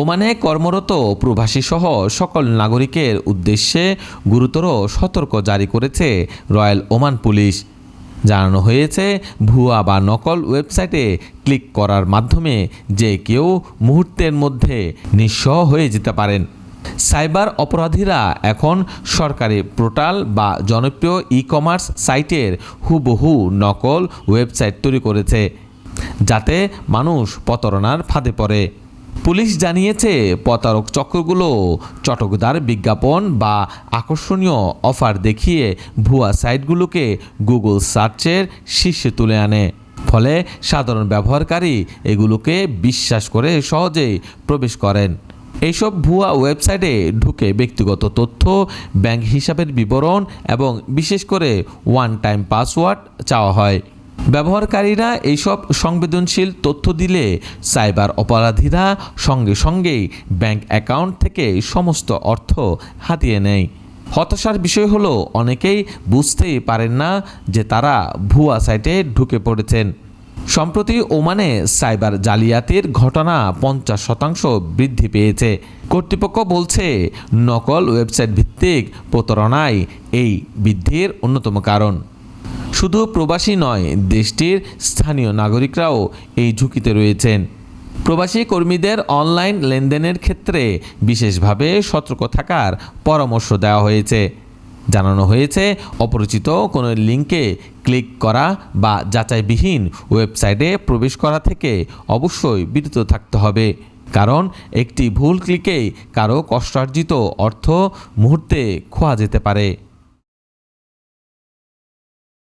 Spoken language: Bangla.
ওমানে কর্মরত প্রবাসী সহ সকল নাগরিকের উদ্দেশ্যে গুরুতর সতর্ক জারি করেছে রয়্যাল ওমান পুলিশ। জানানো হয়েছে, ভুয়া বা নকল ওয়েবসাইটে ক্লিক করার মাধ্যমে যে কেউ মুহূর্তের মধ্যে নিঃস্ব হয়ে যেতে পারেন। সাইবার অপরাধীরা এখন সরকারি পোর্টাল বা জনপ্রিয় ই কমার্স সাইটের হুবহু নকল ওয়েবসাইট তৈরি করেছে, যাতে মানুষ প্রতারণার ফাঁদে পড়ে। পুলিশ জানিয়েছে, প্রতারক চক্রগুলো চটকদার বিজ্ঞাপন বা আকর্ষণীয় অফার দেখিয়ে ভুয়া সাইটগুলোকে গুগল সার্চের শীর্ষে তুলে আনে। ফলে সাধারণ ব্যবহারকারী এগুলোকে বিশ্বাস করে সহজেই প্রবেশ করেন। এইসব ভুয়া ওয়েবসাইটে ঢুকে ব্যক্তিগত তথ্য, ব্যাংক হিসাবের বিবরণ এবং বিশেষ করে ওয়ান টাইম পাসওয়ার্ড চাওয়া হয়। ব্যবহারকারীরা এইসব সংবেদনশীল তথ্য দিলে সাইবার অপরাধীরা সঙ্গে সঙ্গেই ব্যাংক অ্যাকাউন্ট থেকে সমস্ত অর্থ হাতিয়ে নেয়। হতাশার বিষয় হলো, অনেকেই বুঝতেই পারেন না যে তারা ভুয়া সাইটে ঢুকে পড়েছেন। সম্প্রতি ওমানে সাইবার জালিয়াতির ঘটনা পঞ্চাশ শতাংশ বৃদ্ধি পেয়েছে। কর্তৃপক্ষ বলছে, নকল ওয়েবসাইট ভিত্তিক প্রতারণাই এই বৃদ্ধির অন্যতম কারণ। শুধু প্রবাসী নয়, দেশটির স্থানীয় নাগরিকরাও এই ঝুঁকিতে রয়েছেন। প্রবাসী কর্মীদের অনলাইন লেনদেনের ক্ষেত্রে বিশেষভাবে সতর্ক থাকার পরামর্শ দেওয়া হয়েছে। জানানো হয়েছে, অপরিচিত কোনো লিঙ্কে ক্লিক করা বা যাচাইবিহীন ওয়েবসাইটে প্রবেশ করা থেকে অবশ্যই বিরত থাকতে হবে। কারণ একটি ভুল ক্লিকেই কারও কষ্টার্জিত অর্থ মুহূর্তে খোয়া যেতে পারে।